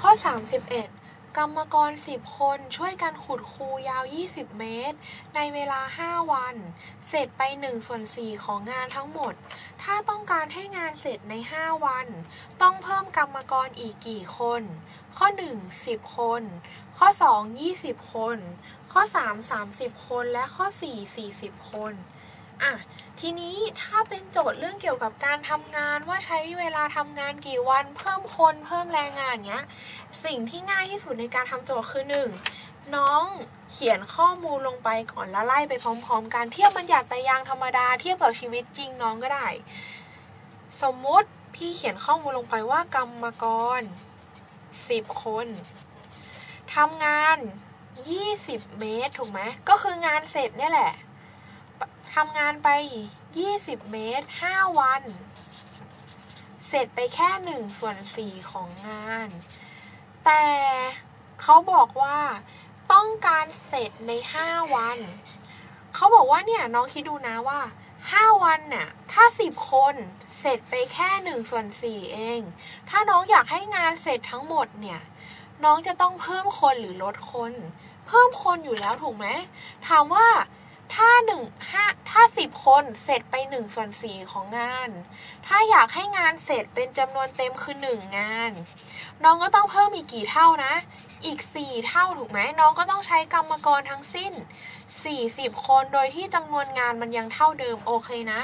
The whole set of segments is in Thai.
ข้อ 31 กรรมกร 10 คนช่วยกันขุดคูยาว 20 เมตร ในเวลา 5 วัน เสร็จไป1ส่วน4ของงานทั้งหมด ถ้าต้องการให้งานเสร็จใน 5 วัน ต้องเพิ่มกรรมกรอีกกี่คน ข้อ 1 10 คน ข้อ 2 20 คน ข้อ 3 30 คน และข้อ 4 40 คน อะทีนี้ถ้าเป็นโจทย์เรื่องเกี่ยวกับการทำงานว่าใช้เวลาทำงานกี่วัน เพิ่มคนเพิ่มแรงงานเนี้ย สิ่งที่ง่ายที่สุดในการทำโจทย์คือหนึ่งน้องเขียนข้อมูลลงไปก่อนแล้วไล่ไปพร้อมๆ กันเทียบบัญญัติแต่ยางธรรมดาเทียบกับชีวิตจริงน้องก็ได้ สมมุติพี่เขียนข้อมูลลงไปว่ากรรมกร 10 คนทำงาน 20 เมตรถูกไหมก็คืองานเสร็จเนี่ยแหละ ทำงานไป 20 เมตร 5 วัน เสร็จไปแค่ 1 ส่วน 4 ของงาน แต่เขาบอกว่าต้องการเสร็จใน 5 วัน เขาบอกว่าเนี่ยน้องคิดดูนะว่า 5 วันน่ะถ้า 10 คนเสร็จไปแค่1ส่วน4เอง ถ้าน้องอยากให้งานเสร็จทั้งหมดเนี่ย น้องจะต้องเพิ่มคนหรือลดคน เพิ่มคนอยู่แล้วถูกไหมถามว่า ถ้าหนึ่งห้าถ้าสิบคนเสร็จไปหนึ่งส่วนสี่ของงาน ถ้าอยากให้งานเสร็จเป็นจำนวนเต็มคือหนึ่งงาน น้องก็ต้องเพิ่มอีกกี่เท่านะ อีกสี่เท่าถูกไหมน้องก็ต้องใช้กรรมกรทั้งสิ้นสี่สิบคนโดยที่จำนวนงานมันยังเท่าเดิมโอเคนะ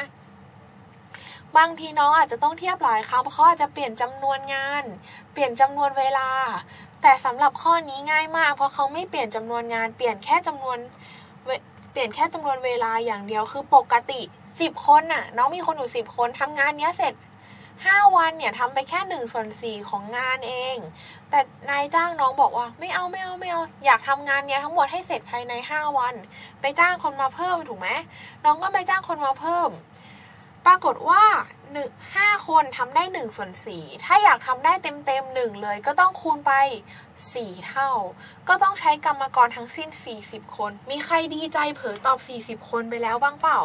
บางทีน้องอาจจะต้องเทียบหลายครั้งเพราะเขาอาจจะเปลี่ยนจำนวนงาน เปลี่ยนจำนวนเวลา แต่สำหรับข้อนี้ง่ายมาก เพราะเขาไม่เปลี่ยนจำนวนงานเปลี่ยนแค่จำนวน เปลี่ยนแค่จำนวนเวลาอย่างเดียวคือปกติ 10 คนน่ะ น้องมีคนอยู่ 10 คนทำงานเนี้ยเสร็จ 5 วันเนี่ยทำไปแค่1ส่วน4ของงานเอง แต่นายจ้างน้องบอกว่า ไม่เอาไม่เอาไม่เอาอยากทำงานเนี้ยทั้งหมดให้เสร็จภายใน 5 วัน ไปจ้างคนมาเพิ่มถูกไหมน้องก็ไปจ้างคนมาเพิ่ม ปรากฏว่า หนึ่งห้าคนทำได้หนึ่งส่วนสี่ถ้าอยากทำได้เต็มเต็มหนึ่งเลยก็ต้องคูณไปสี่เท่า ก็ต้องใช้กรรมกรทั้งสิ้นสี่สิบคน มีใครดีใจเผยตอบสี่สิบคนไปแล้วบ้างเปล่า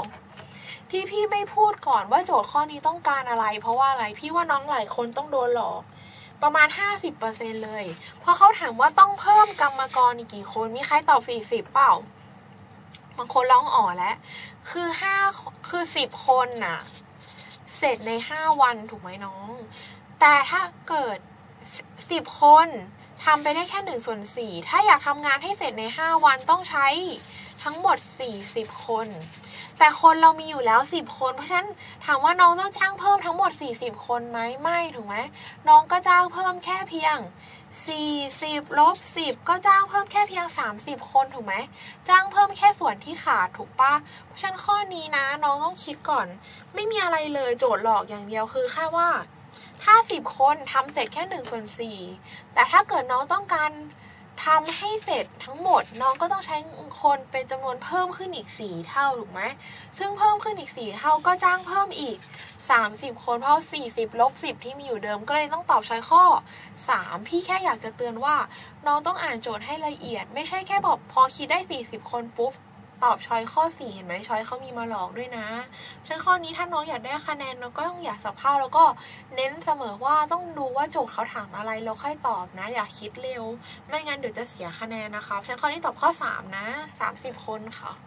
ที่พี่ไม่พูดก่อนว่าโจทย์ข้อนี้ต้องการอะไร เพราะว่าอะไรพี่ว่าน้องหลายคนต้องโดนหลอกประมาณ 50%เลย เพราะเขาถามว่าต้องเพิ่มกรรมกรอีกกี่คน มีใครตอบ 40 เปล่า บางคนร้องอ๋อแล้ว คือห้าคือสิบคนน่ะ เสร็จใน 5 วันถูกไหมน้อง แต่ถ้าเกิด 10 คนทำไปได้แค่1ส่วน4ถ้าอยากทำงานให้เสร็จใน 5 วันต้องใช้ทั้งหมด 40 คน แต่คนเรามีอยู่แล้ว 10 คน เพราะฉะนั้นถามว่าน้องต้องจ้างเพิ่มทั้งหมด 40 คนไหมไม่ถูกไหมน้องก็จ้างเพิ่มแค่เพียง 40ลบ10 ก็จ้างเพิ่มแค่เพียง 30 คนถูกไหมจ้างเพิ่มแค่ส่วนที่ขาดถูกปะเพราะฉะนั้นข้อนี้นะน้องต้องคิดก่อน ไม่มีอะไรเลยโจทย์หลอกอย่างเดียวคือแค่ว่าถ้า 10 คนทำเสร็จแค่1ส่วน4แต่ถ้าเกิดน้องต้องการ ทำให้เสร็จทั้งหมดน้องก็ต้องใช้คนเป็นจำนวนเพิ่มขึ้นอีก 4 เท่าถูกไหมซึ่งเพิ่มขึ้นอีก 4 เท่าก็จ้างเพิ่มอีก 30 คนเพราะ 40ลบ10 ที่มีอยู่เดิมก็เลยต้องตอบช้อยข้อ 3 พี่แค่อยากจะเตือนว่า น้องต้องอ่านโจทย์ให้ละเอียด ไม่ใช่แค่บอกพอคิดได้ 40 คนปุ๊บ ตอบช้อยข้อ 4 เห็นไหมช้อยเขามีมาหลอกด้วยนะฉะนั้นข้อนี้ถ้าน้องอยากได้คะแนนเราก็ต้องอย่าสะเพร่าแล้วก็เน้นเสมอว่าต้องดูว่าโจทย์เขาถามอะไรเราค่อยตอบนะ อย่าคิดเร็ว ไม่งั้นเดี๋ยวจะเสียคะแนนนะคะฉะนั้นข้อนี้ตอบข้อ 3 นะ 30 คนค่ะ